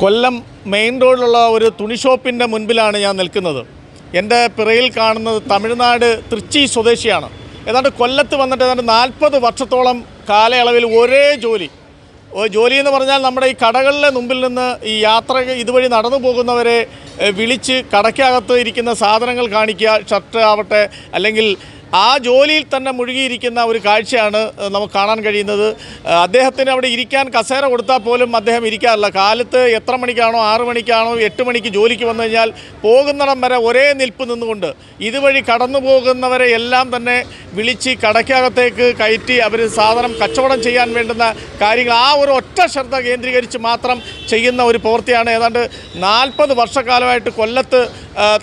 കൊല്ലം main റോഡിലുള്ള ഒരു തുണി ഷോപ്പിന്റെ മുൻപിലാണ് ഞാൻ നിൽക്കുന്നത്. എന്റെ പിറയിൽ കാണുന്നത് തമിഴ്നാട് തൃച്ചി സ്വദേശിയാണ്. ഏതാണ്ട് കൊല്ലത്ത് വന്നിട്ട് ഏതാണ്ട് നാൽപ്പത് വർഷത്തോളം കാലയളവിൽ ഒരേ ജോലി. ജോലി എന്ന് പറഞ്ഞാൽ നമ്മുടെ ഈ കടകളിലെ മുമ്പിൽ നിന്ന് ഈ യാത്ര ഇതുവഴി നടന്നു പോകുന്നവരെ വിളിച്ച് കടയ്ക്കകത്ത് ഇരിക്കുന്ന സാധനങ്ങൾ കാണിക്കുക ഷർട്ട് ആവട്ടെ അല്ലെങ്കിൽ ആ ജോലിയിൽ തന്നെ മുഴുകിയിരിക്കുന്ന ഒരു കാഴ്ചയാണ് നമുക്ക് കാണാൻ കഴിയുന്നത്. അദ്ദേഹത്തിന് അവിടെ ഇരിക്കാൻ കസേര കൊടുത്താൽ പോലും അദ്ദേഹം ഇരിക്കാറില്ല. കാലത്ത് എത്ര മണിക്കാണോ ആറു മണിക്കാണോ എട്ട് മണിക്ക് ജോലിക്ക് വന്നു കഴിഞ്ഞാൽ പോകുന്നിടം വരെ ഒരേ നിൽപ്പ് നിന്നുകൊണ്ട് ഇതുവഴി കടന്നു പോകുന്നവരെ എല്ലാം തന്നെ വിളിച്ച് കടയ്ക്കകത്തേക്ക് കയറ്റി അവർ സാധനം കച്ചവടം ചെയ്യാൻ വേണ്ടുന്ന കാര്യങ്ങൾ ആ ഒരു ഒറ്റ ശ്രദ്ധ കേന്ദ്രീകരിച്ച് മാത്രം ചെയ്യുന്ന ഒരു പ്രവൃത്തിയാണ്. ഏതാണ്ട് നാൽപ്പത് വർഷക്കാലമായിട്ട് കൊല്ലത്ത്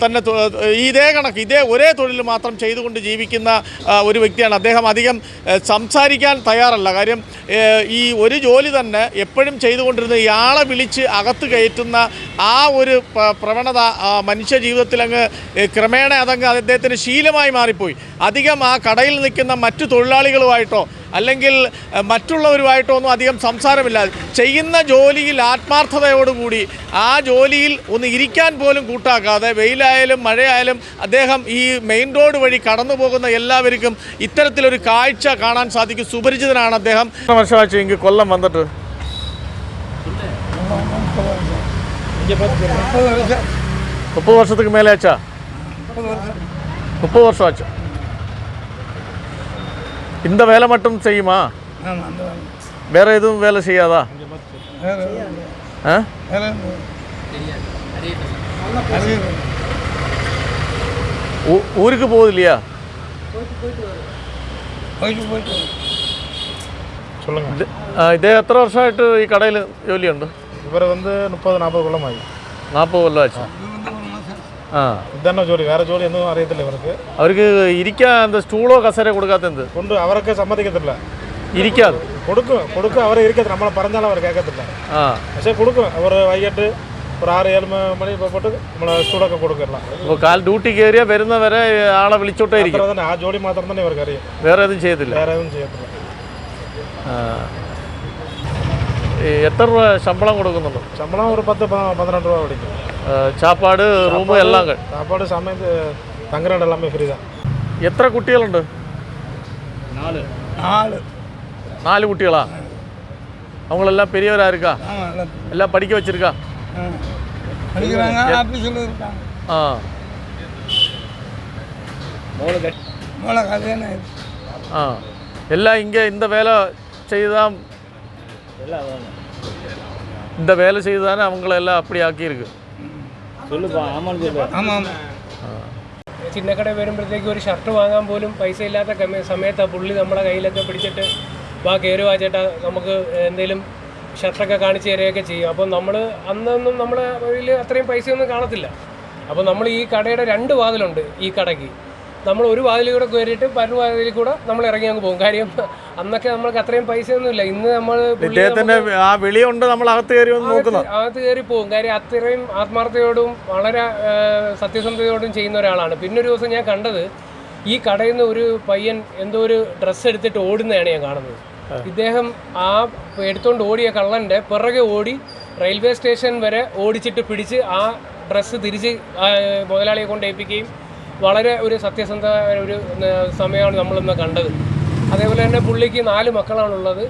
തന്നെ ഇതേ കണക്ക് ഇതേ ഒരേ തൊഴിൽ മാത്രം ചെയ്തുകൊണ്ട് ജീവിക്കുന്ന ആ, ഒരു വ്യക്തിയാണ്. അദ്ദേഹം അധികം സംസാരിക്കാൻ തയ്യാറല്ല. കാര്യം ഈ ഒരു ജോലി തന്നെ എപ്പോഴും ചെയ്തുകൊണ്ടിരുന്ന ഇയാളെ വിളിച്ച് അകത്ത് കയറ്റുന്ന ആ ഒരു പ്രവണത മനുഷ്യ ജീവിതത്തിൽ അങ്ങ് ക്രമേണ അതങ്ങ് അദ്ദേഹത്തിന് ശീലമായി മാറിപ്പോയി. അധികം ആ കടയിൽ നിൽക്കുന്ന മറ്റു തൊഴിലാളികളുമായിട്ടോ അല്ലെങ്കിൽ മറ്റുള്ളവരുമായിട്ടൊന്നും അധികം സംസാരമില്ല. ചെയ്യുന്ന ജോലിയിൽ ആത്മാർത്ഥതയോടുകൂടി ആ ജോലിയിൽ ഒന്ന് ഇരിക്കാൻ പോലും കൂട്ടാക്കാതെ വെയിലായാലും മഴയായാലും അദ്ദേഹം ഈ മെയിൻ റോഡ് വഴി കടന്നു പോകുന്ന എല്ലാവർക്കും ഇത്തരത്തിലൊരു കാഴ്ച കാണാൻ സാധിക്കും. സുപരിചിതനാണ് അദ്ദേഹം. വർഷമാച്ചു എനിക്ക് കൊല്ലം വന്നിട്ട്? മുപ്പത് വർഷത്തേക്ക് മേലെ അച്ഛാ മുപ്പത് വർഷം അച്ഛാ இந்த வேலை மட்டும் செய்யுமா? வேற எதுவும் வேலை செய்யாதா? ஊருக்கு போகுது இல்லையா? சொல்லுங்க. ഇതേ എത്ര വർഷമായിട്ട് ഈ കടയിൽ ജോലിയുണ്ട്? ഇവർ വന്ന് മുപ്പത് നാൽപ്പത് കൊല്ലമായി നാൽപ്പത് കൊല്ലം ആച്ചു അവർക്ക് ഇരിക്കാൻ എന്താ സ്റ്റൂളോ കസേര കൊടുക്കാത്ത എന്ത്? അവർക്ക് സമ്മതിക്കത്തില്ല. ഇരിക്കാതെ കൊടുക്കും കൊടുക്കും അവരെ ഇരിക്കത്തില്ല. നമ്മളെ പറഞ്ഞാൽ അവർ കേൾക്കത്തില്ല. പക്ഷെ കൊടുക്കും. അവർ വൈകിട്ട് ഒരു ആറ് ഏഴ് മണി പോയിട്ട് നമ്മൾ ചൂടൊക്കെ കൊടുക്കില്ല അപ്പോൾ കാൽ ഡ്യൂട്ടി കയറിയ വരുന്നവരെ ആളെ വിളിച്ചോട്ടേ ഇരിക്കും. തന്നെ ആ ജോലി മാത്രം തന്നെ ഇവർക്ക് അറിയാം. വേറെ ഏതും ചെയ്യത്തില്ല. വേറെ ഒന്നും ചെയ്യത്തില്ല. എത്ര രൂപ ശമ്പളം കൊടുക്കുന്നുണ്ട്? ശമ്പളം ഒരു പത്ത് പന്ത്രണ്ട് രൂപ കൊടുക്കും ആ, ചാപ്പാട് റൂം എല്ലാം കഴി- சாப்பாடு சமையல் தங்குறோம் எல்லாமே ஃப்ரீ தான் എത്ര കുട്ടികളുണ്ട് நாலு നാല് കുട്ടികളാ அவங்களெல்லாம் பெரியவரா இருக்கா ஆமாம் எல்லாம் எல்லாம் படிக்க வச்சிருக்கா ஆ. படிக்கிறாங்க ஆஃபீஸில் இருக்காங்க ஆ மூளை கதையான ஆ எல்லாம் இங்கே இந்த வேலை செய்துதான் இந்த வேலை செய்து தானே அவங்கள எல்லாம் அப்படி ஆக்கியிருக்கு ആമാം ചിന്നക്കട വരുമ്പോഴത്തേക്ക് ഒരു ഷർട്ട് വാങ്ങാൻ പോലും പൈസ ഇല്ലാത്ത സമയത്താണ് പുള്ളി നമ്മളെ കയ്യിലൊക്കെ പിടിച്ചിട്ട് വാ കയറുവാ ചേട്ടാ നമുക്ക് എന്തെങ്കിലും ഷർട്ടൊക്കെ കാണിച്ചു തരികയൊക്കെ ചെയ്യും. അപ്പം നമ്മൾ അന്നൊന്നും നമ്മളെ വഴിയിൽ അത്രയും പൈസയൊന്നും കാണത്തില്ല. അപ്പോൾ നമ്മൾ ഈ കടയുടെ രണ്ട് വാതിലുണ്ട് ഈ കടയ്ക്ക്. നമ്മൾ ഒരു വാതിലിൽ കൂടെ കയറിയിട്ട് പല വാതിലിൽ കൂടെ നമ്മൾ ഇറങ്ങി അങ്ങ് പോകും. കാര്യം അന്നൊക്കെ നമ്മൾക്ക് അത്രയും പൈസയൊന്നുമില്ല. ഇന്ന് നമ്മൾ ആ വിളിയുണ്ട് നമ്മൾ അകത്ത് കയറി അകത്ത് കയറി പോകും. കാര്യം അത്രയും ആത്മാർത്ഥതയോടും വളരെ സത്യസന്ധതയോടും ചെയ്യുന്ന ഒരാളാണ്. പിന്നെ ഒരു ദിവസം ഞാൻ കണ്ടത് ഈ കടയിൽ നിന്ന് ഒരു പയ്യൻ എന്തോ ഒരു ഡ്രസ്സ് എടുത്തിട്ട് ഓടുന്നതാണ് ഞാൻ കാണുന്നത്. ഇദ്ദേഹം ആ എടുത്തോണ്ട് ഓടിയ കള്ളന്റെ പിറകെ ഓടി റെയിൽവേ സ്റ്റേഷൻ വരെ ഓടിച്ചിട്ട് പിടിച്ച് ആ ഡ്രസ്സ് തിരിച്ച് മുതലാളിയെ കൊണ്ട് ഏൽപ്പിക്കുകയും വളരെ ഒരു സത്യസന്ധമായ ഒരു സമയമാണ് നമ്മളിന്ന് കണ്ടത്. അതേപോലെ തന്നെ പുള്ളിക്ക് നാല് മക്കളാണുള്ളത്.